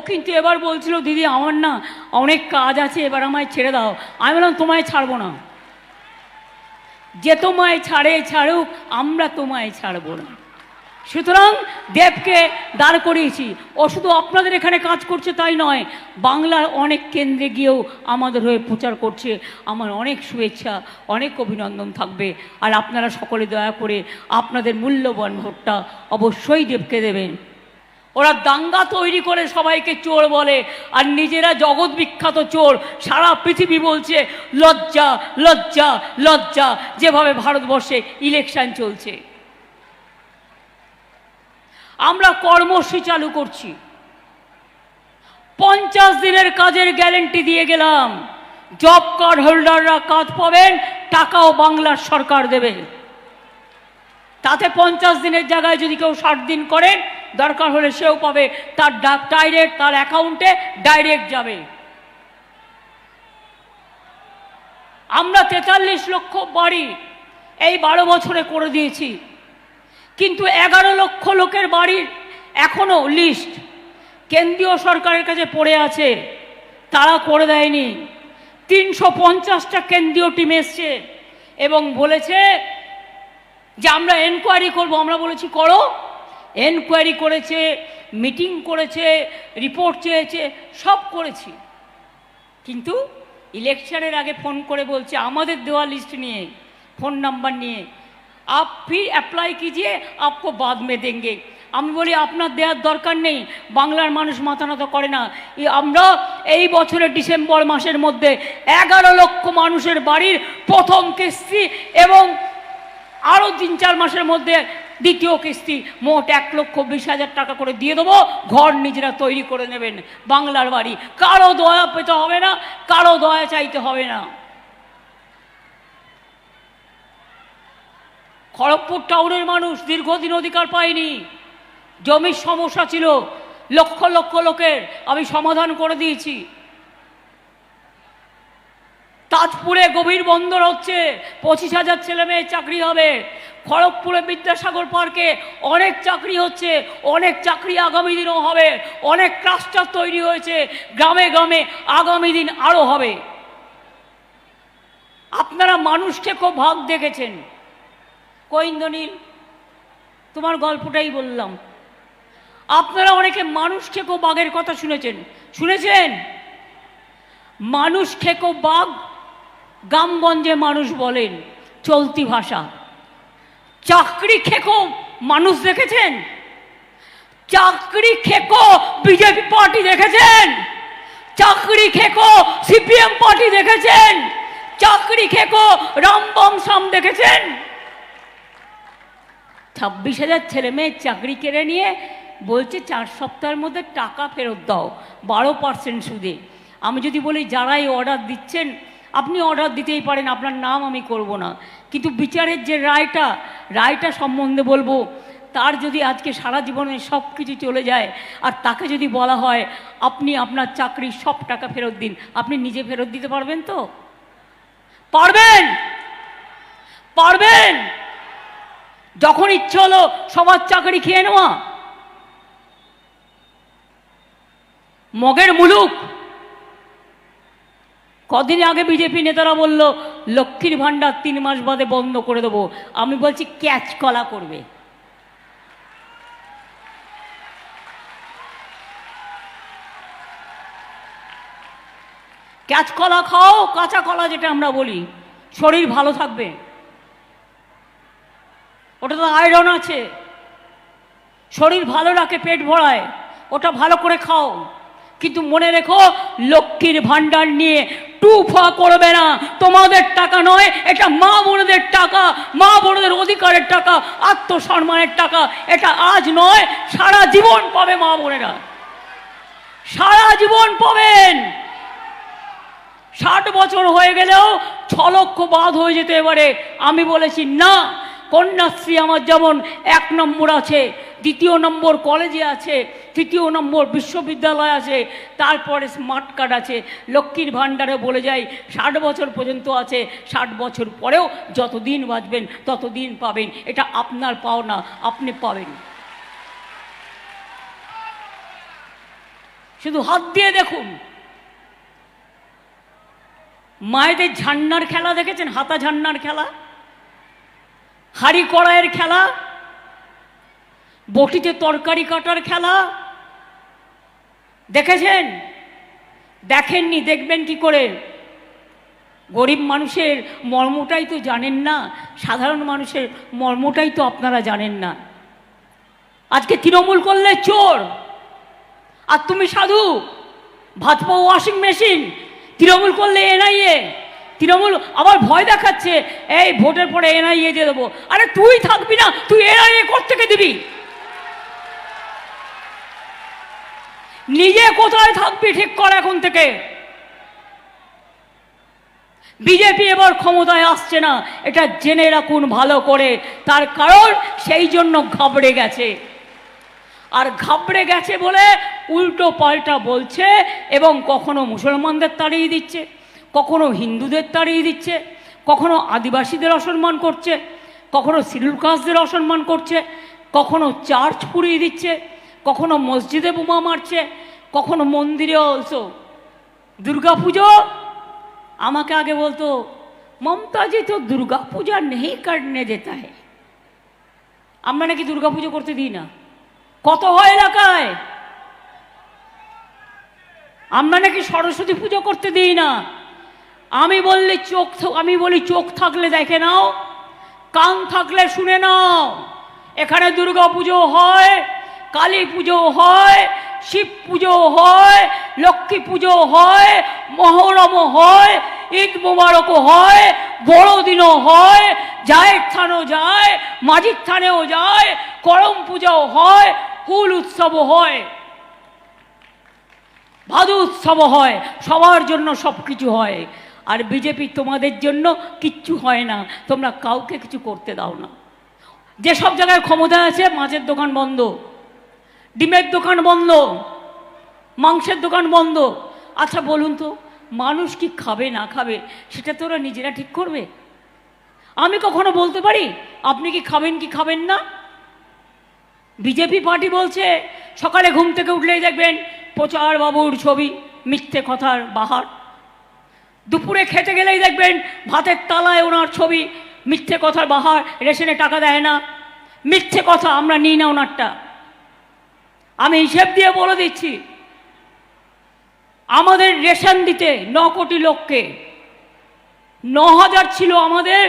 কিন্তু এবার বলছিল, দিদি, আমার না অনেক কাজ আছে, এবার আমায় ছেড়ে দাও। আমি বললাম, তোমায় ছাড়বো না। যে তোমায় ছাড়ে ছাড়ুক, আমরা তোমায় ছাড়বো না। সুতরাং দেবকে দাঁড় করিয়েছি। ও শুধু আপনাদের এখানে কাজ করছে তাই নয়, বাংলার অনেক কেন্দ্রে গিয়েও আমাদের হয়ে প্রচার করছে। আমার অনেক শুভেচ্ছা, অনেক অভিনন্দন থাকবে। আর আপনারা সকলে দয়া করে আপনাদের মূল্যবান ভোটটা অবশ্যই দেবকে দেবেন। ওরা দাঙ্গা তৈরি করে সবাইকে চোর বলে, আর নিজেরা জগৎ বিখ্যাত চোর। সারা পৃথিবী বলছে, লজ্জা লজ্জা লজ্জা। যেভাবে ভারতবর্ষে ইলেকশন চলছে। আমরা কর্মসূচি চালু করছি। পঞ্চাশ দিনের কাজের গ্যারেন্টি দিয়ে গেলাম। জব কার্ড হোল্ডাররা কাজ পাবেন, টাকাও বাংলার সরকার দেবে। তাতে পঞ্চাশ দিনের জায়গায় যদি কেউ ষাট দিন করেন, দরকার হলে সেও পাবে। তার ডাইরেক্ট তার অ্যাকাউন্টে ডাইরেক্ট যাবে। আমরা তেতাল্লিশ লক্ষ বাড়ি এই বারো বছরে করে দিয়েছি। কিন্তু এগারো লক্ষ লোকের বাড়ির এখনও লিস্ট কেন্দ্রীয় সরকারের কাছে পড়ে আছে। তারা করে দেয়নি। তিনশো পঞ্চাশটা কেন্দ্রীয় টিম এসছে এবং বলেছে যে আমরা এনকোয়ারি করব, আমরা বলেছি, করো। এনকোয়ারি করেছে মিটিং করেছে রিপোর্ট চেয়েছে, সব করেছি। কিন্তু ইলেকশনের আগে ফোন করে বলছে, আমাদের দেওয়া লিস্ট নিয়ে ফোন নাম্বার নিয়ে, আপ ফির অ্যাপ্লাই কিজিয়ে, আপকো বাদ মে দেঙ্গে। আমি বলি, আপনার দেওয়ার দরকার নেই, বাংলার মানুষ মাথা করে না। আমরা এই বছরের ডিসেম্বর মাসের মধ্যে এগারো লক্ষ মানুষের বাড়ির প্রথম কিস্তি এবং আরও তিন চার মাসের মধ্যে দ্বিতীয় কিস্তি মোট এক লক্ষ বিশ হাজার টাকা করে দিয়ে দেবো। ঘর নিজেরা তৈরি করে নেবেন। বাংলার বাড়ি। কারও দয়া পেতে হবে না, কারও দয়া চাইতে হবে না। খড়গপুর টাউনের মানুষ দীর্ঘদিন অধিকার পায়নি। জমির সমস্যা ছিল, লক্ষ লক্ষ লোকের আমি সমাধান করে দিয়েছি। তাজপুরে গভীর বন্দর হচ্ছে। পঁচিশ হাজার ছেলে মেয়ে চাকরি হবে। খড়গপুরে বিদ্যাসাগর পার্কে অনেক চাকরি হচ্ছে, অনেক চাকরি আগামী দিনও হবে, অনেক ক্লাস্টার তৈরি হয়েছে, গ্রামে গ্রামে আগামী দিন আরও হবে। আপনারা মানুষকে খুব ভাগ দেখেছেন। কৈন্দনীল তোমার গল্পটাই বললাম। আপনারা অনেকে মানুষ খেকো বাঘের কথা শুনেছেন। শুনেছেন? মানুষ খেকো বাঘ গ্রামগঞ্জে মানুষ বলেন, চলতি ভাষা। চাকরি খেকো মানুষ দেখেছেন? চাকরি খেকো বিজেপি পার্টি দেখেছেন? চাকরি খেকো সিপিএম পার্টি দেখেছেন? চাকরি খেকো রামবম সাম দেখেছেন? ছাব্বিশ হাজার ছেলে মেয়ের চাকরি কেড়ে নিয়ে বলছে, চার সপ্তাহের মধ্যে টাকা ফেরত দাও, বারো পার্সেন্ট সুদে। আমি যদি বলি যারাই অর্ডার দিচ্ছেন আপনি অর্ডার দিতেই পারেন, আপনার নাম আমি করব না। কিন্তু বিচারের যে রায়টা রায়টা সম্বন্ধে বলব, তার যদি আজকে সারা জীবনে সব কিছু চলে যায়, আর তাকে যদি বলা হয়, আপনি আপনার চাকরির সব টাকা ফেরত দিন, আপনি নিজে ফেরত দিতে পারবেন তো? পারবেন! পারবেন! যখন ইচ্ছে হলো সবার চাকরি খেয়ে নেওয়া। মগের মুলুক! কদিন আগে বিজেপি নেতারা বলল, লক্ষ্মীর ভাণ্ডার তিন মাস বাদে বন্ধ করে দেবো। আমি বলছি, ক্যাচ কলা করবে। ক্যাচ কলা খাও, কাঁচা কলা যেটা আমরা বলি। শরীর ভালো থাকবে। ওটা তো আয়রন আছে। শরীর ভালো রাখে, পেট ভরায়। ওটা ভালো করে খাও। কিন্তু মনে রেখো, লক্ষ্মীর ভাণ্ডার নিয়ে টুফা করবে না। তোমাদের টাকা নয়, এটা মা বোনদের টাকা, মা বোনদের অধিকারের টাকা, আত্মসম্মানের টাকা। এটা আজ নয়, সারা জীবন পাবে মা বোনেরা। সারা জীবন পাবেন। ষাট বছর হয়ে গেলেও ছ লক্ষ বাদ হয়ে যেতে এবারে আমি বলেছি, না, কন্যাশ্রী আমার যেমন এক নম্বর আছে, দ্বিতীয় নম্বর কলেজে আছে তৃতীয় নম্বর বিশ্ববিদ্যালয় আছে, তারপরে স্মার্ট কার্ড আছে। লক্ষ্মীর ভাণ্ডারে বলে যাই ষাট বছর পর্যন্ত আছে, ষাট বছর পরেও যতদিন বাঁচবেন, ততদিন পাবেন। এটা আপনার পাওনা, আপনি পাবেন। শুধু হাত দিয়ে দেখুন। মায়েদের ঝান্নার খেলা দেখেছেন? হাতা ঝান্নার খেলা? হাড়ি কড়াইয়ের খেলা? বটিতে তরকারি কাটার খেলা? দেখেছেন? দেখেননি, দেখবেন কি করে? গরিব মানুষের মর্মটাই তো জানেন না, সাধারণ মানুষের মর্মটাই তো আপনারা জানেন না। আজকে তৃণমূল করলে চোর, আর তুমি সাধু, ভাত পাও ওয়াশিং মেশিন, তৃণমূল করলে এনআইএ, তৃণমূল আবার ভয় দেখাচ্ছে, এই ভোটের পরে এনআইএ দিয়ে দেবো। আরে তুই থাকবি না, তুই এনআইএ থেকে দিবি? নিজে কোথায় থাকবি ঠিক কর এখন থেকে? বিজেপি এবার ক্ষমতায় আসছে না, এটা জেনে রাখুন ভালো করে। তার কারণ সেই জন্য ঘাবড়ে গেছে। আর ঘাবড়ে গেছে বলে উল্টো পাল্টা বলছে এবং কখনো মুসলমানদের তাড়িয়ে দিচ্ছে, কখনো হিন্দুদের তাড়িয়ে দিচ্ছে, কখনো আদিবাসীদের অসম্মান করছে, কখনো শিডিউল কাস্টদের অসম্মান করছে, কখনো চার্চ পুড়িয়ে দিচ্ছে কখনো মসজিদে বোমা মারছে, কখনো মন্দিরে অলসো। দুর্গা পুজো আমাকে আগে বলতো, মমতাজি তো দুর্গা পূজা নেই কাটনে দেতা আমরা নাকি দুর্গা পুজো করতে দিই না। কত হয় এলাকায়? আমরা নাকি সরস্বতী পুজো করতে দিই না। আমি বললে চোখ আমি বলি চোখ থাকলে দেখে নাও, কান থাকলে শুনে নাও। এখানে দুর্গা পুজো হয় কালী পুজো হয়, শিব পুজো হয়, লক্ষ্মী পুজো হয় মহরমও হয়, ঈদ মোবারকও হয় বড়দিনও হয় জায়ের থানও যায় মাঝির থানেও যায়, করম পূজাও হয় কুল উৎসবও হয়। ভাদু উৎসব হয়, সবার জন্য সব কিছু হয়। আর বিজেপি তোমাদের জন্য কিচ্ছু হয় না, তোমরা কাউকে কিছু করতে দাও না। যেসব জায়গায় ক্ষমতা আছে, মাছের দোকান বন্ধ। ডিমের দোকান বন্ধ, মাংসের দোকান বন্ধ। আচ্ছা বলুন তো, মানুষ কি খাবে, না খাবে, সেটা তো ওরা নিজেরা ঠিক করবে। আমি কখনো বলতে পারি, আপনি কি খাবেন কি খাবেন না? বিজেপি পার্টি বলছে, সকালে ঘুম থেকে উঠলেই দেখবেন প্রচার বাবুর ছবি, মিথ্যে কথার বাহার। দুপুরে খেতে গেলেই দেখবেন ভাতের তালায় ওনার ছবি, মিথ্যে কথার বাহার, রেশনে টাকা দেয় না। মিথ্যে কথা আমরা নিই না ওনারটা। আমি হিসেব দিয়ে বলে দিচ্ছি, আমাদের রেশন দিতে ন কোটি লোককে, ন হাজার ছিল আমাদের,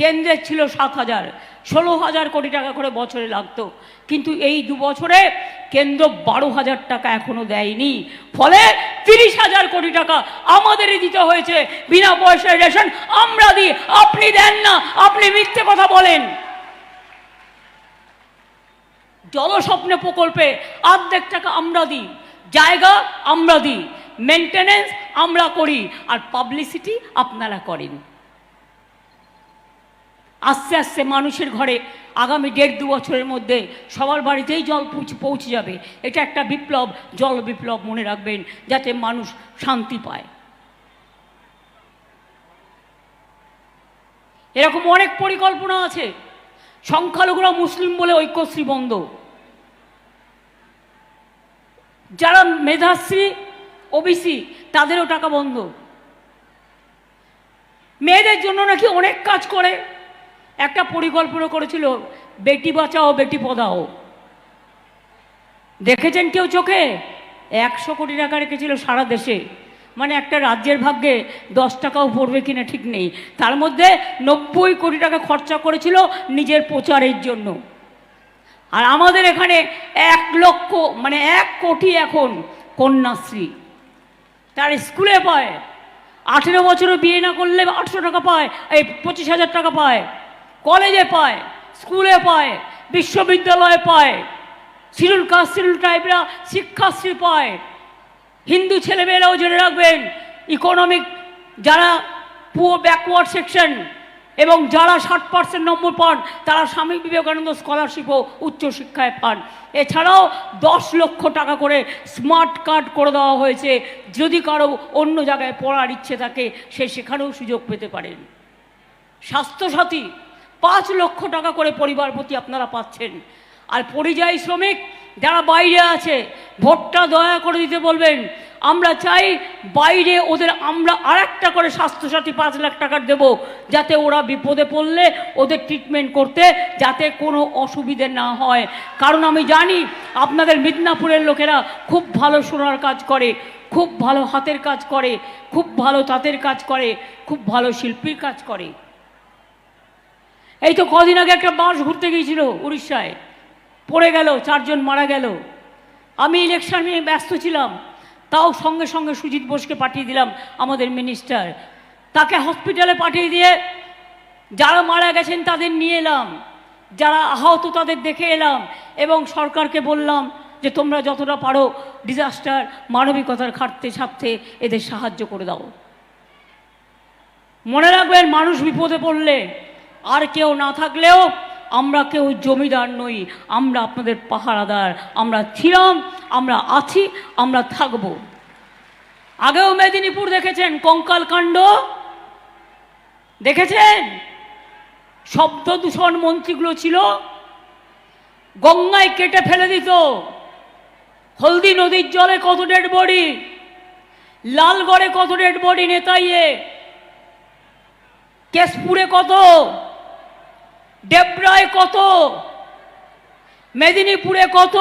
কেন্দ্রের ছিল সাত হাজার, ষোলো হাজার কোটি টাকা করে বছরে লাগতো, কিন্তু এই দু বছরে কেন্দ্র বারো হাজার টাকা এখনও দেয়নি, ফলে তিরিশ হাজার কোটি টাকা আমাদেরই দিতে হয়েছে, বিনা পয়সায় রেশন আমরা দিই, আপনি দেন না, আপনি মিথ্যে কথা বলেন। জলস্বপ্নে প্রকল্পে অর্ধেক টাকা আমরা দিই, জায়গা আমরা দিই মেনটেনেন্স আমরা করি, আর পাবলিসিটি আপনারা করেন। আস্তে আস্তে মানুষের ঘরে আগামী দেড় দু বছরের মধ্যে সবার বাড়িতেই জল পৌঁছে যাবে। এটা একটা বিপ্লব, জল বিপ্লব মনে রাখবেন, যাতে মানুষ শান্তি পায়। এরকম অনেক পরিকল্পনা আছে। সংখ্যালঘুরা মুসলিম বলে ঐক্যশ্রী বন্ধ। যারা মেধাশ্রী, ওবিসি, তাদেরও টাকা বন্ধ। মেয়েদের জন্য নাকি অনেক কাজ করে। একটা পরিকল্পনা করেছিল, বেটি বাঁচাও, বেটি পদাও দেখেছেন কেউ চোখে? একশো কোটি টাকা রেখেছিল সারা দেশে। মানে একটা রাজ্যের ভাগ্যে দশ টাকাও পড়বে কিনা ঠিক নেই। তার মধ্যে নব্বই কোটি টাকা খরচা করেছিল নিজের প্রচারের জন্য। আর আমাদের এখানে এক লক্ষ মানে এক কোটি এখন কন্যাশ্রী। তার স্কুলে পায়, আঠেরো বছরও বিয়ে না করলে আটশো টাকা পায়, এই পঁচিশ হাজার টাকা পায়। কলেজে পায়, স্কুলে পায়, বিশ্ববিদ্যালয়ে পায়। শিডিউল কাস্ট, শিডিউল ট্রাইবরা, শিক্ষাশ্রী পায়। হিন্দু ছেলেমেয়েরাও জেনে রাখবেন ইকোনমিক যারা পুরো ব্যাকওয়ার্ড সেকশন এবং যারা ষাট পার্সেন্ট নম্বর পান, তারা স্বামী বিবেকানন্দ স্কলারশিপও উচ্চশিক্ষায় পান। এছাড়াও দশ লক্ষ টাকা করে স্মার্ট কার্ড করে দেওয়া হয়েছে। যদি কারও অন্য জায়গায় পড়ার ইচ্ছে থাকে, সে সেখানেও সুযোগ পেতে পারেন। স্বাস্থ্যসাথী, পাঁচ লক্ষ টাকা করে পরিবার প্রতি আপনারা পাচ্ছেন। আর পরিযায়ী শ্রমিক, যারা বাইরে আছে, ভোটটা দয়া করে দিতে বলবেন। আমরা চাই বাইরে ওদের আমরা আর একটা করে স্বাস্থ্যসাথী পাঁচ লাখ টাকার দেব, যাতে ওরা বিপদে পড়লে ওদের ট্রিটমেন্ট করতে যাতে কোনো অসুবিধে না হয়। কারণ আমি জানি আপনাদের মিদনাপুরের লোকেরা খুব ভালো সোনার কাজ করে, খুব ভালো হাতের কাজ করে, খুব ভালো তাঁতের কাজ করে, খুব ভালো শিল্পীর কাজ করে। এই তো কদিন আগে একটা বাস ঘুরতে গিয়েছিল উড়িষ্যায়, পড়ে গেল, চারজন মারা গেল। আমি ইলেকশন নিয়ে ব্যস্ত ছিলাম। তাও সঙ্গে সঙ্গে সুজিত বোসকে পাঠিয়ে দিলাম আমাদের মিনিস্টার তাকে হসপিটালে পাঠিয়ে দিয়ে যারা মারা গেছেন তাদের নিয়ে এলাম, যারা আহত তাদের দেখে এলাম এবং সরকারকে বললাম যে তোমরা যতটা পারো ডিজাস্টার মানবিকতার খাটতে ছাপতে এদের সাহায্য করে দাও। মনে রাখবেন, মানুষ বিপদে পড়লে আর কেউ না থাকলেও আমরা কেউ জমিদার নই, আমরা আপনাদের পাহারাদার, আমরা ছিলাম, আমরা আছি, আমরা থাকব। আগেও মেদিনীপুর দেখেছেন, কঙ্কাল কাণ্ড? দেখেছেন? শব্দ দূষণ মন্ত্রীগুলো ছিল, গঙ্গায় কেটে ফেলে দিত। হলদি নদীর জলে কত ডেড বডি? লালগড়ে কত ডেড বডি নেতাইয়ে? কেশপুরে কত? ডেবরায় কত? মেদিনীপুরে কত?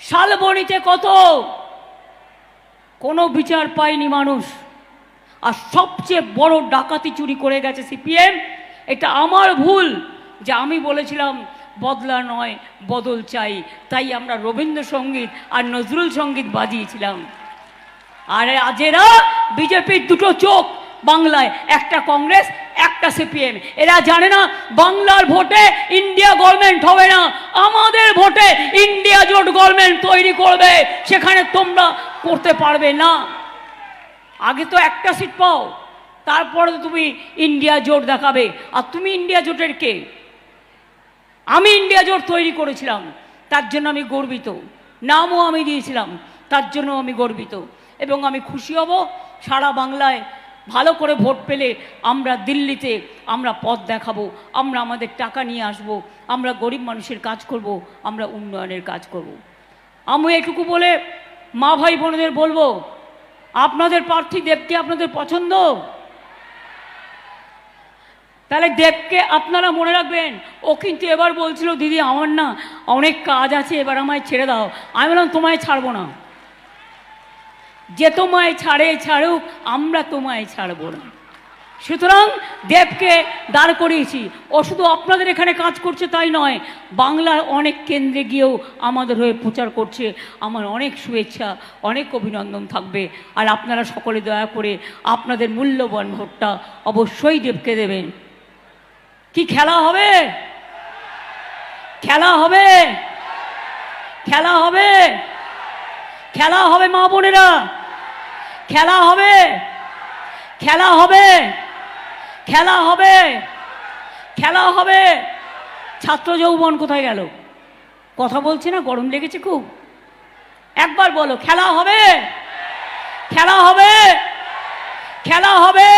শালবনিতে কত? কোনো বিচার পায়নি মানুষ। আর সবচেয়ে বড় ডাকাতি চুরি করে গেছে সিপিএম। এটা আমার ভুল যে আমি বলেছিলাম, বদলা নয়, বদল চাই। তাই আমরা রবীন্দ্রসঙ্গীত আর নজরুল সংগীত বাজিয়েছিলাম। আর আজেরা বিজেপির দুটো চোখ বাংলায় একটা কংগ্রেস, একটা সিপিএম। এরা জানে না বাংলার ভোটে ইন্ডিয়া গভর্নমেন্ট হবে না। আমাদের ভোটে ইন্ডিয়া জোট গভর্নমেন্ট তৈরি করবে, সেখানে তোমরা করতে পারবে না। আগে তো একটা সিট পাও, তারপরে তুমি ইন্ডিয়া জোট দেখাবে। আর তুমি ইন্ডিয়া জোটের কে? আমি ইন্ডিয়া জোট তৈরি করেছিলাম, তার জন্য আমি গর্বিত। নামও আমি দিয়েছিলাম, তার জন্য আমি গর্বিত। এবং আমি খুশি হব, সারা বাংলায় ভালো করে ভোট পেলে আমরা দিল্লিতে আমরা পথ দেখাবো, আমরা আমাদের টাকা নিয়ে আসব, আমরা গরিব মানুষের কাজ করব, আমরা উন্নয়নের কাজ করব। আমি এটুকু বলে মা ভাই বোনদের বলব, আপনাদের প্রার্থী দেবকে আপনাদের পছন্দ? তাহলে দেবকে আপনারা মনে রাখবেন, ও কিন্তু এবার বলছিল, দিদি, আমার না অনেক কাজ আছে, এবার আমায় ছেড়ে দাও। আমি বললাম, তোমায় ছাড়বো না। যে তোমায় ছাড়ে ছাড়ুক, আমরা তোমায় ছাড়বো না। সুতরাং দেবকে দাঁড় করিয়েছি। ও শুধু আপনাদের এখানে কাজ করছে তাই নয়, বাংলার অনেক কেন্দ্রে গিয়েও আমাদের হয়ে প্রচার করছে। আমার অনেক শুভেচ্ছা, অনেক অভিনন্দন থাকবে। আর আপনারা সকলে দয়া করে আপনাদের মূল্যবান ভোটটা অবশ্যই দেবকে দেবেন। কি খেলা হবে? খেলা হবে? খেলা হবে? খেলা হবে মা বোনেরা। খেলা হবে। খেলা হবে। খেলা হবে। খেলা হবে। ছাত্র যৌবন কোথায় গেল? কথা বলছি না? গরম লেগেছে খুব। একবার বলো, খেলা হবে? খেলা হবে? খেলা হবে?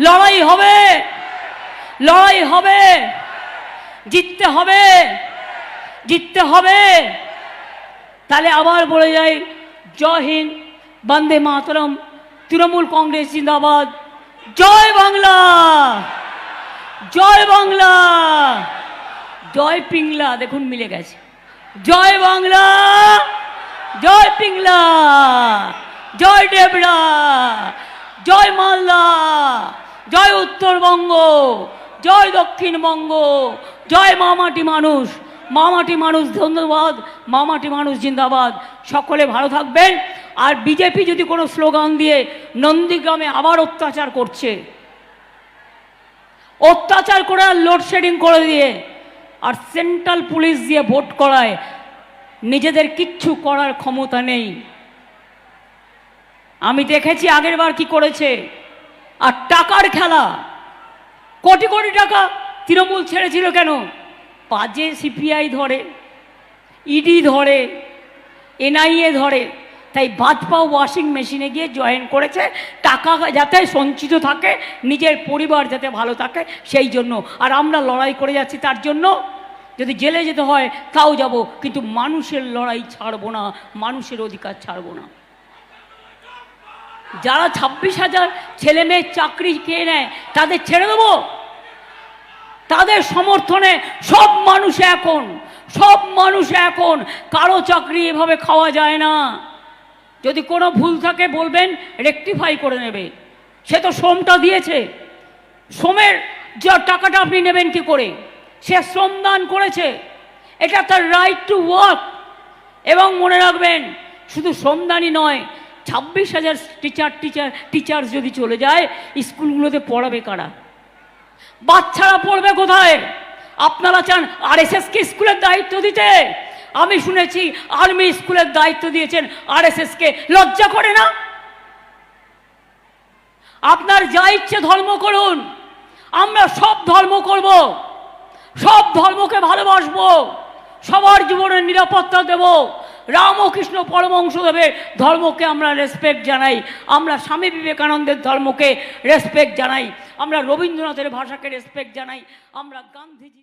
লড়াই হবে? লড়াই হবে? জিততে হবে? জিততে হবে? তাহলে আবার বলে যাই, জয় হিন্দ। বন্দে মাতরম, তৃণমূল কংগ্রেস জিন্দাবাদ। জয় বাংলা! জয় বাংলা! জয় পিংলা, দেখুন মিলে গেছে। জয় বাংলা! জয় পিংলা! জয় ডেবরা জয় মালদা! জয় উত্তরবঙ্গ! জয় দক্ষিণবঙ্গ! জয় মামাটি মানুষ! মামাটি মানুষ ধন্যবাদ মামাটি মানুষ জিন্দাবাদ। সকলে ভালো থাকবেন। আর বিজেপি যদি কোনো স্লোগান দিয়ে নন্দীগ্রামে আবার অত্যাচার করছে, অত্যাচার করে আর লোডশেডিং করে দিয়ে আর সেন্ট্রাল পুলিশ দিয়ে ভোট করায়, নিজেদের কিচ্ছু করার ক্ষমতা নেই। আমি দেখেছি আগের বার কি করেছে, আর টাকার খেলা, কোটি কোটি টাকা তৃণমূল ছেড়েছিল কেন? পাজে সিপিআই ধরে, ইডি ধরে, এনআইএ ধরে তাই ভাজপা ওয়াশিং মেশিনে গিয়ে জয়েন করেছে। টাকা যাতে সঞ্চিত থাকে, নিজের পরিবার যাতে ভালো থাকে, সেই জন্য। আর আমরা লড়াই করে যাচ্ছি তার জন্য। যদি জেলে যেতে হয়, তাও যাব। কিন্তু মানুষের লড়াই ছাড়বো না, মানুষের অধিকার ছাড়বো না। যারা ছাব্বিশ হাজার ছেলে মেয়ের চাকরি খেয়ে নেয়, তাদের ছেড়ে দেবো। তাদের সমর্থনে সব মানুষ এখন সব মানুষ এখন কারও চাকরি এভাবে খাওয়া যায় না। যদি কোনো ভুল থাকে বলবেন রেকটিফাই করে নেবে। সে তো শ্রমটা দিয়েছে। শ্রমের যা টাকাটা আপনি নেবেন কি করে? সে শ্রমদান করেছে। এটা তার রাইট টু ওয়ার্ক এবং মনে রাখবেন, শুধু শ্রমদানই নয়, ছাব্বিশ হাজার টিচার টিচার টিচার যদি চলে যায়, স্কুলগুলোতে পড়াবে কারা? বাচ্চারা পড়বে কোথায়? আপনারা চান আর এস এসকে স্কুলের দায়িত্ব দিতে? আমি শুনেছি আর্মি স্কুলের দায়িত্ব দিয়েছেন আর এস এসকে লজ্জা করে না? আপনার যা ইচ্ছে ধর্ম করুন, আমরা সব ধর্ম করব, সব ধর্মকে ভালোবাসবো, সবার জীবনের নিরাপত্তা দেব রাম ও কৃষ্ণ পরমংশদেবের ধর্মকে আমরা রেসপেক্ট জানাই, আমরা স্বামী বিবেকানন্দের ধর্মকে রেসপেক্ট জানাই, আমরা রবীন্দ্রনাথের ভাষাকে রেসপেক্ট জানাই, আমরা গান্ধীজি